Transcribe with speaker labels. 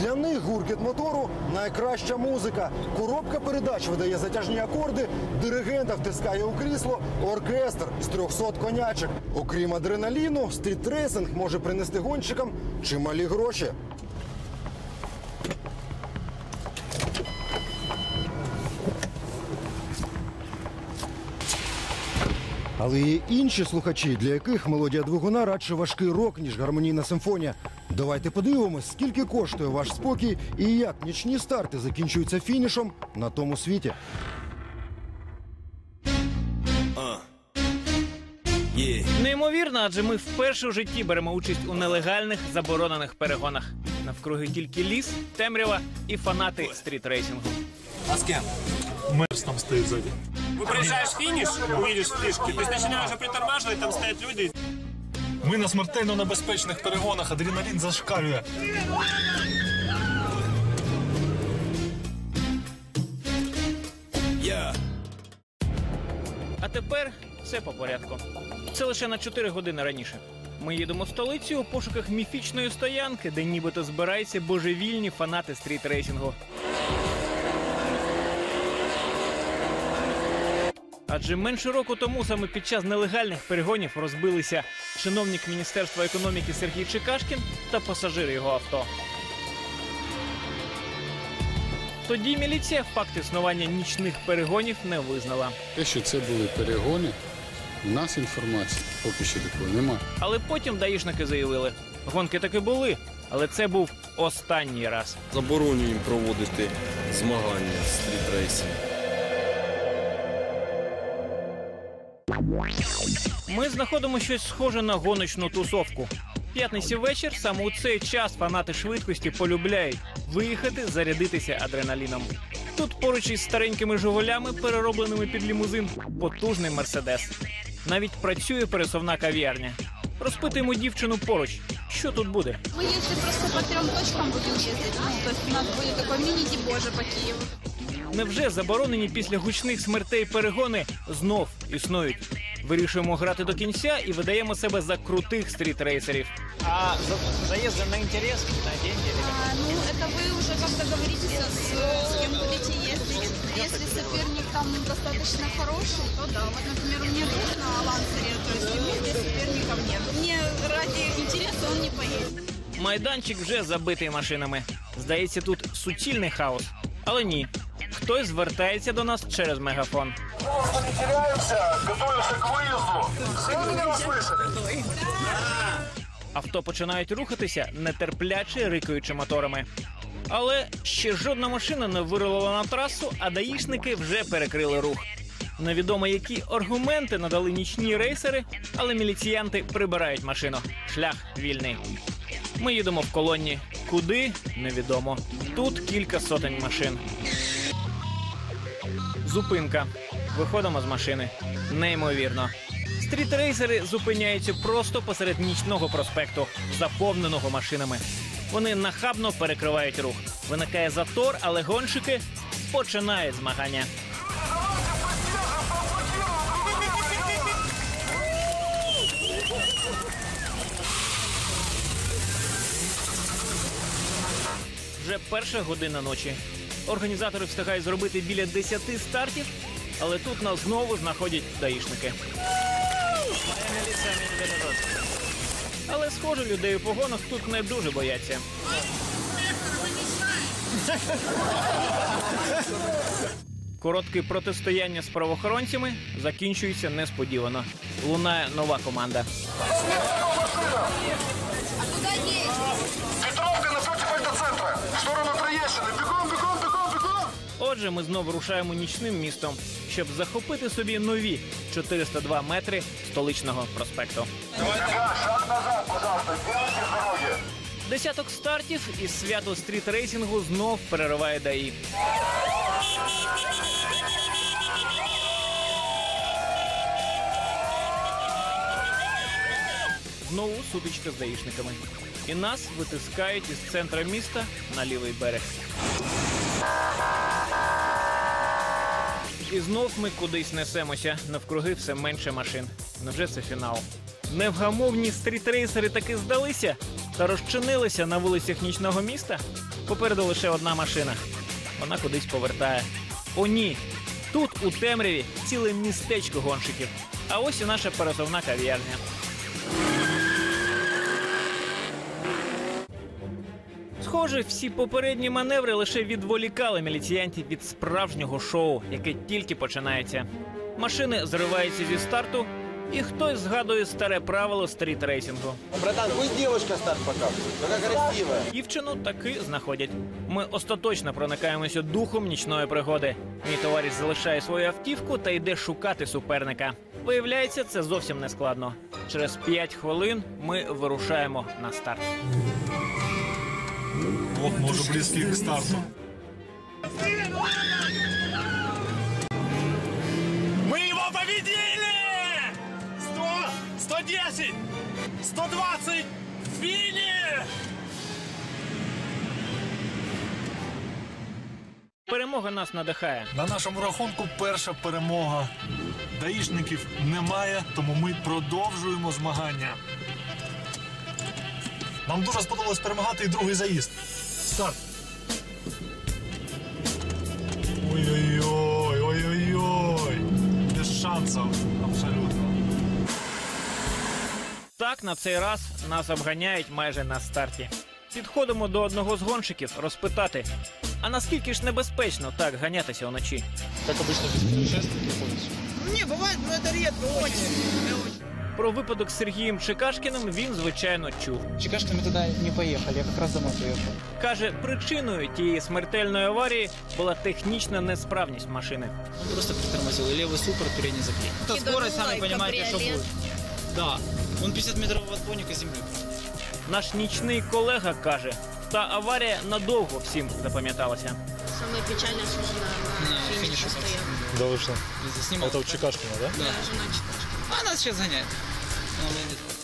Speaker 1: Для них гуркіт мотору найкраща музика. Коробка передач видає затяжні акорди, диригента втискає у крісло, оркестр з 300 конячок. Окрім адреналіну, стрітрейсинг може принести гонщикам чималі гроші. Але є інші слухачі, для яких мелодія двигуна радше важкий рок, ніж гармонійна симфонія. Давайте подивимось, скільки коштує ваш спокій і як нічні старти закінчуються фінішом на тому світі.
Speaker 2: Неймовірно, адже ми вперше в житті беремо участь у нелегальних заборонених перегонах. Навкруги тільки ліс, темрява і фанати стрітрейсингу.
Speaker 3: А с кем?
Speaker 4: Мерс там стоит сзади.
Speaker 5: Приезжаешь в финиш, увидишь фишки, то есть начинаешь уже притормаживать, там стоят люди.
Speaker 4: Ми на смертельно небезпечних перегонах, адреналін зашкалює.
Speaker 2: А тепер все по порядку. Це лише на 4 години раніше. Ми їдемо в столицю у пошуках міфічної стоянки, де нібито збираються божевільні фанати стрітрейсингу. Адже менше року тому саме під час нелегальних перегонів розбилися чиновник Міністерства економіки Сергій Чекашкін та пасажир його авто. Тоді міліція факт існування нічних перегонів не визнала.
Speaker 6: Те, що це були перегони, у нас інформації поки що такої немає.
Speaker 2: Але потім даїшники заявили, гонки таки були, але це був останній раз.
Speaker 3: Заборонюю їм проводити змагання з стрітрейсингу.
Speaker 2: Ми знаходимо щось схоже на гоночну тусовку. П'ятниці вечір саме у цей час фанати швидкості полюбляють виїхати, зарядитися адреналіном. Тут поруч із старенькими жугулями, переробленими під лімузин, потужний мерседес. Навіть працює пересувна кав'ярня. Розпитуємо дівчину поруч. Що тут буде?
Speaker 7: Мы если просто по трем точкам будем ездить, ну, то у нас будет такой мини-дебоже по Киеву.
Speaker 2: Невже заборонені після гучних смертей перегони знов існують? Вирішуємо грати до кінця і видаємо себе за крутих стрітрейсерів. А заїзди на інтерес, на деньги?
Speaker 7: А, ну, это вы уже как-то говорите с, с кем будете ездить. Если соперник там достаточно хороший, то да. Вот, например, у меня друг на лансере, то есть ему здесь соперников нет. Мне ради интереса он не поедет.
Speaker 2: Майданчик вже забитий машинами. Здається, тут суцільний хаос. Але ні. Хтось звертається до нас через мегафон. Авто починають рухатися, нетерпляче рикаючи моторами. Але ще жодна машина не вирулила на трасу, а даїшники вже перекрили рух. Невідомо, які аргументи надали нічні рейсери, але міліціянти прибирають машину. Шлях вільний. Ми їдемо в колонні. Куди невідомо. Тут кілька сотень машин. Зупинка. Виходимо з машини. Неймовірно. Стрітрейсери зупиняються просто посеред нічного проспекту, заповненого машинами. Вони нахабно перекривають рух. Виникає затор, але гонщики починають змагання. Вже перша година ночі. Організатори встигають зробити біля 10 стартів, але тут нас знову знаходять даїшники. Але схоже, людей у погонах тут не дуже бояться. Коротке протистояння з правоохоронцями закінчується несподівано. Лунає нова команда.
Speaker 1: Петровка напротив автоцентра! В сторону Троєщини! Бігом, бігом!
Speaker 2: Отже, ми знову рушаємо нічним містом, щоб захопити собі нові 402 метри столичного проспекту. Десяток стартів і свято стріт-рейсингу знов перериває ДАІ. Знову сутичка з даїшниками. І нас витискають із центра міста на лівий берег. І знов ми кудись несемося. Навкруги все менше машин. Невже це фінал? Невгамовні стрітрейсери таки здалися. та розчинилися на вулицях нічного міста. Попереду лише одна машина. Вона кудись повертає. О, ні. Тут у темряві ціле містечко гонщиків. А ось і наша пересувна кав'ярня. Схоже, всі попередні маневри лише відволікали міліціянтів від справжнього шоу, яке тільки починається. Машини зриваються зі старту, і хтось згадує старе правило стріт-рейсингу.
Speaker 8: Братан, пусть девушка старт покажет. Какая красивая.
Speaker 2: Дівчину таки знаходять. Ми остаточно проникаємося духом нічної пригоди. Мій товариш залишає свою автівку та йде шукати суперника. Виявляється, це зовсім не складно. Через 5 хвилин ми вирушаємо на старт.
Speaker 4: От, може, близький к старту.
Speaker 5: Мы его победили! 100, 110, 120, финиш!
Speaker 2: Перемога нас надихає.
Speaker 4: На нашому рахунку перша перемога. Даїшників немає, тому ми продовжуємо змагання. Нам дуже сподобалось перемагати і другий заїзд. Старт. Ой-ой-ой, ой-ой-ой. Без шансів абсолютно.
Speaker 2: Так, на цей раз нас обганяють майже на старті. Підходимо до одного з гонщиків розпитати, а наскільки ж небезпечно так ганятися вночі?
Speaker 9: Не, бывает, но это редко, очень.
Speaker 2: Про випадок з Сергієм Чекашкіним він, звичайно, чув.
Speaker 9: Чекашка мы туда не поехали, я как раз домой приехал.
Speaker 2: Каже, причиною тієї смертельної аварії була технічна несправність машини.
Speaker 9: Он просто притормозил, и левый суппорт, передний заклей. Это скорость, сами понимаете, что будет. Да, он 50 метров от отбойника земли.
Speaker 2: Наш нічний колега каже, та аварія надовго всім запам'яталася.
Speaker 7: Самое печальное, что жена
Speaker 9: На финише
Speaker 7: стояла.
Speaker 4: Да ви що?
Speaker 9: Снимал.
Speaker 4: у Чекашкина, да?
Speaker 9: Да. Она сейчас гоняет. Она выйдет.